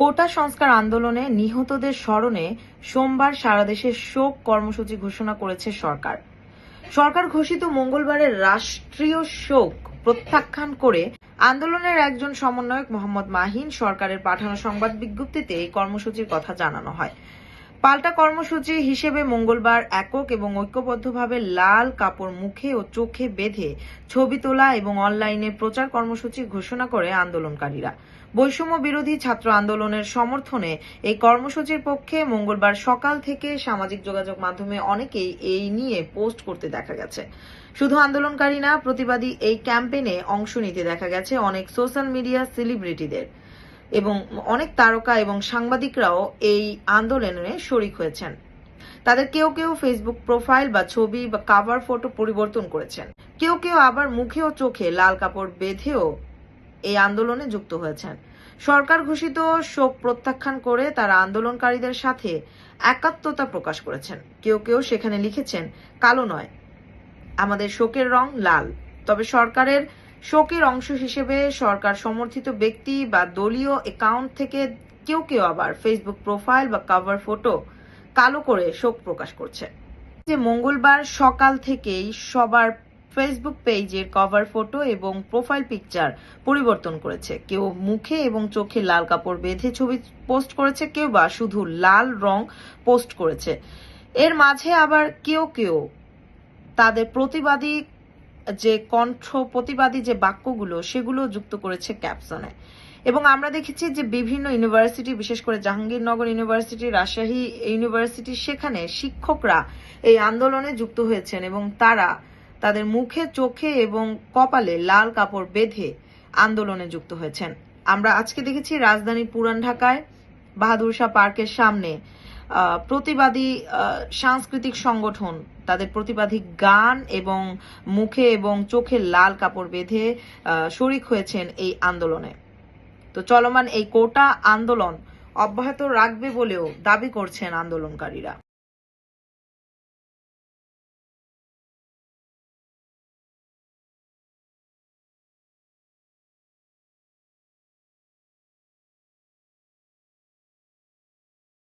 কোটা সংস্কার আন্দোলনে নিহতদের স্মরণে সোমবার সারা দেশে শোক কর্মসূচি ঘোষণা করেছে সরকার। সরকার ঘোষিত মঙ্গলবারের রাষ্ট্রীয় শোক প্রত্যাখ্যান করে আন্দোলনের একজন সমন্বয়ক মোহাম্মদ মাহিন সরকারের পাঠানো সংবাদ বিজ্ঞপ্তিতে এই কর্মসূচির কথা জানানো হয়। পাল্টা কর্মসূচি হিসেবে মঙ্গলবার একক এবং ঐক্যবদ্ধভাবে লাল কাপড় মুখে ও চোখে বেঁধে ছবি তোলা এবং অনলাইনে প্রচার কর্মসূচি ঘোষণা করে আন্দোলনকারীরা। বৈষম্য বিরোধী ছাত্র আন্দোলনের সমর্থনে এই কর্মসূচির পক্ষে মঙ্গলবার সকাল থেকে সামাজিক যোগাযোগ মাধ্যমে অনেকেই এই নিয়ে পোস্ট করতে দেখা গেছে। শুধু আন্দোলনকারী না, প্রতিবাদী এই ক্যাম্পেইনে অংশ নিতে দেখা গেছে অনেক সোশ্যাল মিডিয়া সেলিব্রিটিদের। এবং অনেক তারকা এবং সাংবাদিকরাও এই আন্দোলনে শরিক হয়েছেন। তাদের কেউ কেউ ফেসবুক প্রোফাইল বা ছবি বা কাভার ফটো পরিবর্তন করেছেন। কেউ কেউ আবার মুখে ও চোখে লাল কাপড় বেঁধেও এই আন্দোলনে যুক্ত হয়েছেন। সরকার ঘোষিত শোক প্রত্যাখ্যান করে তারা আন্দোলনকারীদের সাথে একাত্মতা প্রকাশ করেছেন। কেউ কেউ সেখানে লিখেছেন, কালো নয়, আমাদের শোকের রং লাল। তবে সরকারের শোকের অংশ হিসেবে সরকার সমর্থিত ব্যক্তি বা দলীয় অ্যাকাউন্ট থেকে কেউ কেউ আবার ফেসবুক প্রোফাইল বা কভার ফটো কালো করে শোক প্রকাশ করছে। যে মঙ্গলবার সকাল থেকেই সবার ফেসবুক পেজের কভার ফটো এবং প্রোফাইল পিকচার পরিবর্তন করেছে। কেউ মুখে এবং চোখে লাল কাপড় বেঁধে ছবি পোস্ট করেছে, কেউ বা শুধু লাল রং পোস্ট করেছে। এর মাঝে আবার কেউ কেউ তাদের প্রতিবাদী যে কণ্ঠ প্রতিবাদী যে বাক্যগুলো, সেগুলো যুক্ত করেছে ক্যাপশনে এবং আমরা দেখেছি যে বিভিন্ন ইউনিভার্সিটি, বিশেষ করে জাহাঙ্গীরনগর ইউনিভার্সিটি, রাজশাহী ইউনিভার্সিটি, সেখানে শিক্ষকরা এই আন্দোলনে যুক্ত হয়েছেন এবং তারা তাদের মুখে, চোখে এবং কপালে লাল কাপড় বেঁধে আন্দোলনে যুক্ত হয়েছেন। আমরা আজকে দেখেছি রাজধানী পুরান ঢাকায় বাহাদুর শাহ পার্কের সামনে প্রতিবাদী সাংস্কৃতিক সংগঠন তাদের প্রতিবাদী গান এবং মুখে এবং চোখে লাল কাপড় বেঁধে শরিক হয়েছেন এই আন্দোলনে। তো চলমান এই কোটা আন্দোলন অব্যাহত রাখবে বলেও দাবি করছেন আন্দোলনকারীরা।